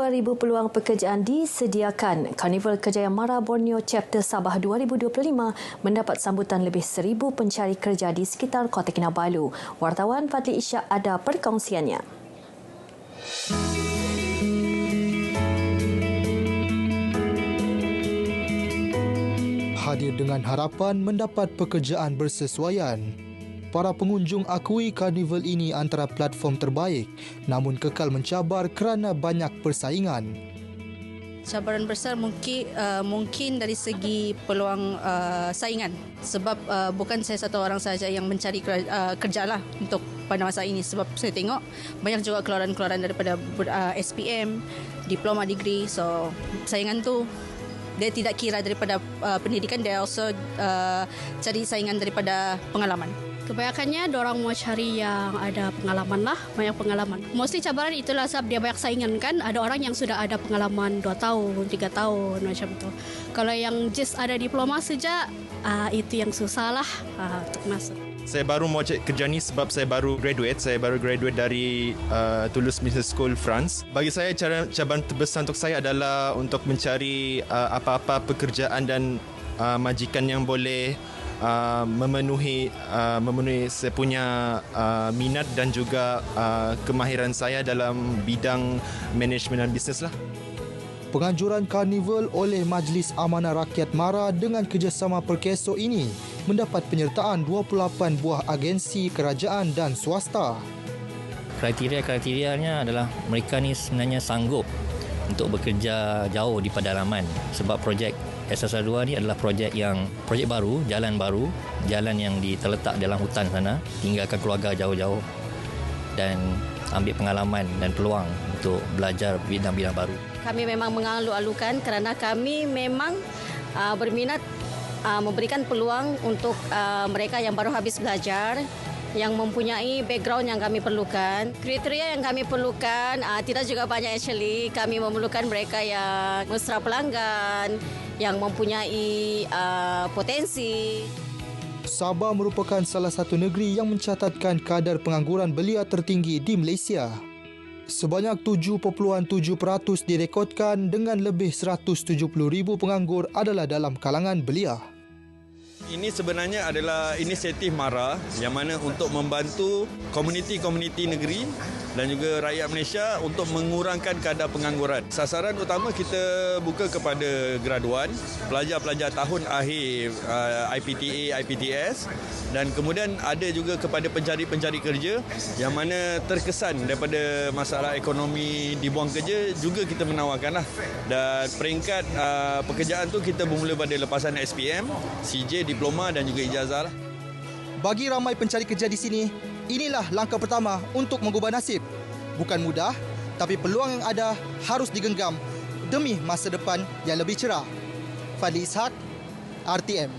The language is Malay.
2,000 peluang pekerjaan disediakan. Karnival Kerjaya Mara Borneo Chapter Sabah 2025 mendapat sambutan lebih 1,000 pencari kerja di sekitar Kota Kinabalu. Wartawan Fadli Isyak ada perkongsiannya. Hadir dengan harapan mendapat pekerjaan bersesuaian para pengunjung akui karnival ini antara platform terbaik namun kekal mencabar kerana banyak persaingan. Cabaran besar mungkin uh, mungkin dari segi peluang uh, saingan sebab uh, bukan saya satu orang saja yang mencari uh, kerja lah untuk pada masa ini sebab saya tengok banyak juga keluaran-keluaran daripada uh, SPM, diploma degree so saingan tu dia tidak kira daripada uh, pendidikan dia also uh, cari saingan daripada pengalaman. Kebanyakannya orang mau cari yang ada pengalaman lah, banyak pengalaman. Mostly cabaran itulah sebab dia banyak saingan kan. Ada orang yang sudah ada pengalaman 2 tahun, 3 tahun macam tu. Kalau yang just ada diploma saja, uh, itu yang susah lah uh, untuk masuk. Saya baru mau cek kerja ni sebab saya baru graduate. Saya baru graduate dari uh, Toulouse Business School, France. Bagi saya, cara cabaran terbesar untuk saya adalah untuk mencari uh, apa-apa pekerjaan dan uh, majikan yang boleh uh, memenuhi uh, memenuhi saya punya uh, minat dan juga uh, kemahiran saya dalam bidang manajemen dan bisnes lah. Penganjuran karnival oleh Majlis Amanah Rakyat Mara dengan kerjasama Perkeso ini mendapat penyertaan 28 buah agensi kerajaan dan swasta. Kriteria-kriterianya adalah mereka ni sebenarnya sanggup untuk bekerja jauh di pedalaman sebab projek SSR2 ni adalah projek yang projek baru, jalan baru, jalan yang terletak dalam hutan sana, tinggalkan keluarga jauh-jauh dan ambil pengalaman dan peluang untuk belajar bidang-bidang baru. Kami memang mengalu-alukan kerana kami memang uh, berminat uh, memberikan peluang untuk uh, mereka yang baru habis belajar yang mempunyai background yang kami perlukan. Kriteria yang kami perlukan uh, tidak juga banyak actually. Kami memerlukan mereka yang mesra pelanggan, yang mempunyai uh, potensi. Sabah merupakan salah satu negeri yang mencatatkan kadar pengangguran belia tertinggi di Malaysia. Sebanyak 7.7% direkodkan dengan lebih 170,000 penganggur adalah dalam kalangan belia. Ini sebenarnya adalah inisiatif MARA yang mana untuk membantu komuniti-komuniti negeri dan juga rakyat Malaysia untuk mengurangkan kadar pengangguran. Sasaran utama kita buka kepada graduan, pelajar-pelajar tahun akhir uh, IPTA, IPTS dan kemudian ada juga kepada pencari-pencari kerja yang mana terkesan daripada masalah ekonomi dibuang kerja juga kita menawarkan lah. Dan peringkat uh, pekerjaan tu kita bermula pada lepasan SPM, CJ, diploma dan juga ijazah lah. Bagi ramai pencari kerja di sini, inilah langkah pertama untuk mengubah nasib. Bukan mudah, tapi peluang yang ada harus digenggam demi masa depan yang lebih cerah. Fadli Ishak, RTM.